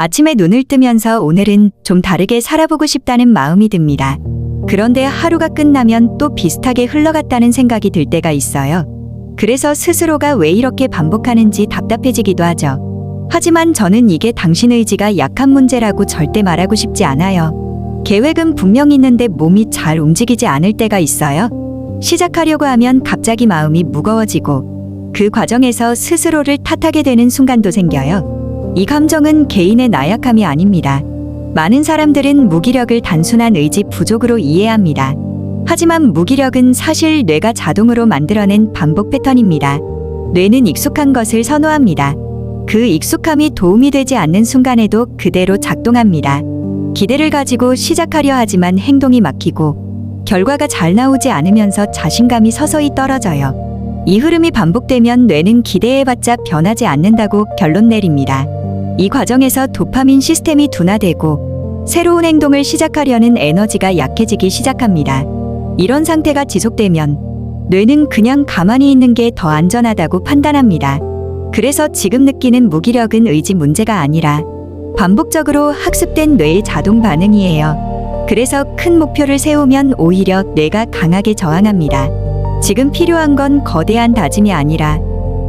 아침에 눈을 뜨면서 오늘은 좀 다르게 살아보고 싶다는 마음이 듭니다. 그런데 하루가 끝나면 또 비슷하게 흘러갔다는 생각이 들 때가 있어요. 그래서 스스로가 왜 이렇게 반복하는지 답답해지기도 하죠. 하지만 저는 이게 당신 의지가 약한 문제라고 절대 말하고 싶지 않아요. 계획은 분명 있는데 몸이 잘 움직이지 않을 때가 있어요. 시작하려고 하면 갑자기 마음이 무거워지고 그 과정에서 스스로를 탓하게 되는 순간도 생겨요. 이 감정은 개인의 나약함이 아닙니다. 많은 사람들은 무기력을 단순한 의지 부족으로 이해합니다. 하지만 무기력은 사실 뇌가 자동으로 만들어낸 반복 패턴입니다. 뇌는 익숙한 것을 선호합니다. 그 익숙함이 도움이 되지 않는 순간에도 그대로 작동합니다. 기대를 가지고 시작하려 하지만 행동이 막히고 결과가 잘 나오지 않으면서 자신감이 서서히 떨어져요. 이 흐름이 반복되면 뇌는 기대해봤자 변하지 않는다고 결론 내립니다. 이 과정에서 도파민 시스템이 둔화되고 새로운 행동을 시작하려는 에너지가 약해지기 시작합니다. 이런 상태가 지속되면 뇌는 그냥 가만히 있는 게 더 안전하다고 판단합니다. 그래서 지금 느끼는 무기력은 의지 문제가 아니라 반복적으로 학습된 뇌의 자동 반응이에요. 그래서 큰 목표를 세우면 오히려 뇌가 강하게 저항합니다. 지금 필요한 건 거대한 다짐이 아니라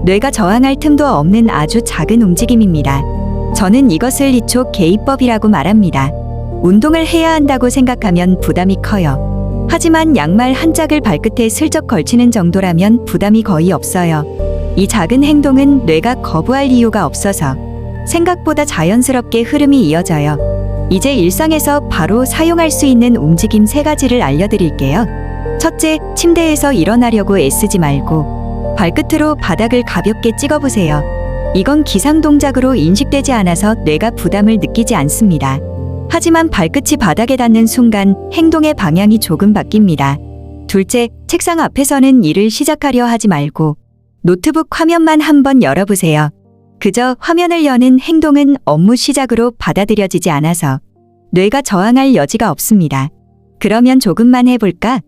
뇌가 저항할 틈도 없는 아주 작은 움직임입니다. 저는 이것을 이초 개입법이라고 말합니다. 운동을 해야 한다고 생각하면 부담이 커요. 하지만 양말 한 짝을 발끝에 슬쩍 걸치는 정도라면 부담이 거의 없어요. 이 작은 행동은 뇌가 거부할 이유가 없어서 생각보다 자연스럽게 흐름이 이어져요. 이제 일상에서 바로 사용할 수 있는 움직임 세 가지를 알려드릴게요. 첫째, 침대에서 일어나려고 애쓰지 말고 발끝으로 바닥을 가볍게 찍어보세요. 이건 기상 동작으로 인식되지 않아서 뇌가 부담을 느끼지 않습니다. 하지만 발끝이 바닥에 닿는 순간 행동의 방향이 조금 바뀝니다. 둘째, 책상 앞에서는 일을 시작하려 하지 말고 노트북 화면만 한번 열어보세요. 그저 화면을 여는 행동은 업무 시작으로 받아들여지지 않아서 뇌가 저항할 여지가 없습니다. 그러면 조금만 해볼까?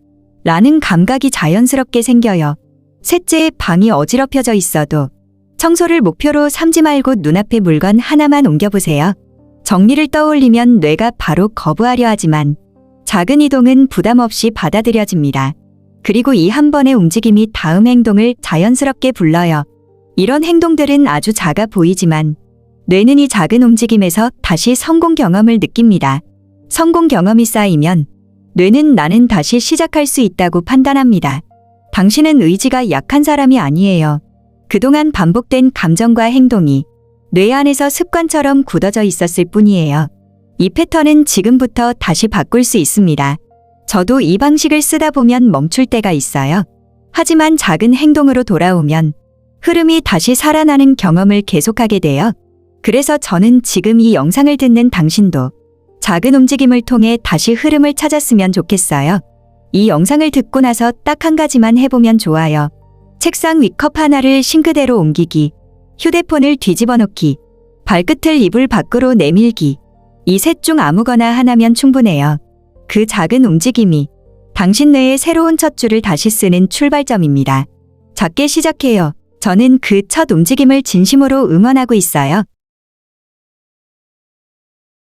라는 감각이 자연스럽게 생겨요. 셋째, 방이 어지럽혀져 있어도 청소를 목표로 삼지 말고 눈앞에 물건 하나만 옮겨보세요. 정리를 떠올리면 뇌가 바로 거부하려 하지만 작은 이동은 부담 없이 받아들여집니다. 그리고 이 한 번의 움직임이 다음 행동을 자연스럽게 불러요. 이런 행동들은 아주 작아 보이지만 뇌는 이 작은 움직임에서 다시 성공 경험을 느낍니다. 성공 경험이 쌓이면 뇌는 나는 다시 시작할 수 있다고 판단합니다. 당신은 의지가 약한 사람이 아니에요. 그동안 반복된 감정과 행동이 뇌 안에서 습관처럼 굳어져 있었을 뿐이에요. 이 패턴은 지금부터 다시 바꿀 수 있습니다. 저도 이 방식을 쓰다 보면 멈출 때가 있어요. 하지만 작은 행동으로 돌아오면 흐름이 다시 살아나는 경험을 계속하게 돼요. 그래서 저는 지금 이 영상을 듣는 당신도 작은 움직임을 통해 다시 흐름을 찾았으면 좋겠어요. 이 영상을 듣고 나서 딱 한 가지만 해보면 좋아요. 책상 위 컵 하나를 싱크대로 옮기기, 휴대폰을 뒤집어 놓기, 발끝을 이불 밖으로 내밀기. 이 셋 중 아무거나 하나면 충분해요. 그 작은 움직임이 당신 뇌의 새로운 첫 줄을 다시 쓰는 출발점입니다. 작게 시작해요. 저는 그 첫 움직임을 진심으로 응원하고 있어요.